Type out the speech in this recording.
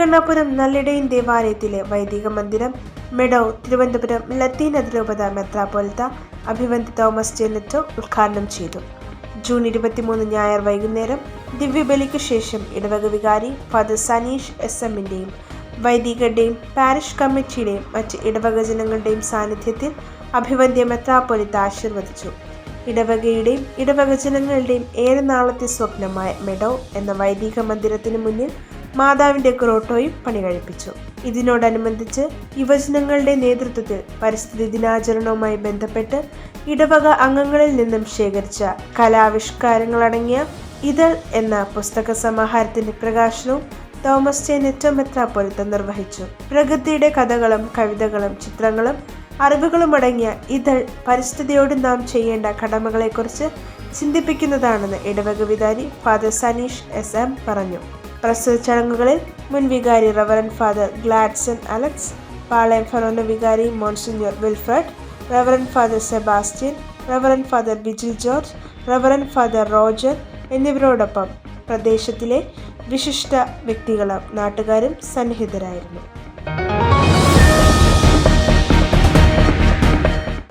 തൃക്കണ്ണാപുരം നല്ലിടയിൻ ദേവാലയത്തിലെ വൈദിക മന്ദിരം മെഡോ തിരുവനന്തപുരം ലത്തീൻ അതിരൂപത മെത്രാപോലത്ത അഭിവന്ദ് തോമസ് ജെന്നറ്റോ ഉദ്ഘാടനം ചെയ്തു. ജൂൺ ഇരുപത്തിമൂന്ന് ഞായർ വൈകുന്നേരം ദിവ്യബലിക്ക് ശേഷം ഇടവക വികാരി ഫാദർ സനീഷ് എസ് എമ്മിന്റെയും വൈദികരുടെയും പാരിഷ് കമ്മിറ്റിയുടെയും മറ്റ് ഇടവക ജനങ്ങളുടെയും സാന്നിധ്യത്തിൽ അഭിവന്ദ്യ മെത്രാപ്പൊലിത്ത ആശീർവദിച്ചു. ഇടവകയുടെയും ഇടവക ജനങ്ങളുടെയും ഏറെ നാളത്തെ സ്വപ്നമായ മെഡോ എന്ന വൈദിക മന്ദിരത്തിന് മുന്നിൽ മാതാവിന്റെ ക്രോട്ടോയും പണി കഴിപ്പിച്ചു ഇതിനോടനുബന്ധിച്ച് യുവജനങ്ങളുടെ നേതൃത്വത്തിൽ പരിസ്ഥിതി ദിനാചരണവുമായി ബന്ധപ്പെട്ട് ഇടവക അംഗങ്ങളിൽ നിന്നും ശേഖരിച്ച കലാവിഷ്കാരങ്ങളടങ്ങിയ ഇതൾ എന്ന പുസ്തക സമാഹാരത്തിന്റെ പ്രകാശനവും തോമസ് നെറ്റോ പൊരുത്തം നിർവഹിച്ചു. പ്രകൃതിയുടെ കഥകളും കവിതകളും ചിത്രങ്ങളും അറിവുകളും അടങ്ങിയ ഇതൾ പരിസ്ഥിതിയോട് നാം ചെയ്യേണ്ട കടമകളെക്കുറിച്ച് ചിന്തിപ്പിക്കുന്നതാണെന്ന് ഇടവക വിദാരി ഫാദർ സനീഷ് എസ് എം പറഞ്ഞു. പ്രസ്തുത ചടങ്ങുകളിൽ മുൻ വികാരി reverend father Gladson Alex Palayam ഫെറോന വികാരി monsignor Wilfred reverend father Sebastian reverend father Bijil George reverend father Roger എന്നിവരോടൊപ്പം പ്രദേശത്തിലെ വിശിഷ്ട വ്യക്തികളും നാട്ടുകാരും സന്നിഹിതരായിരുന്നു.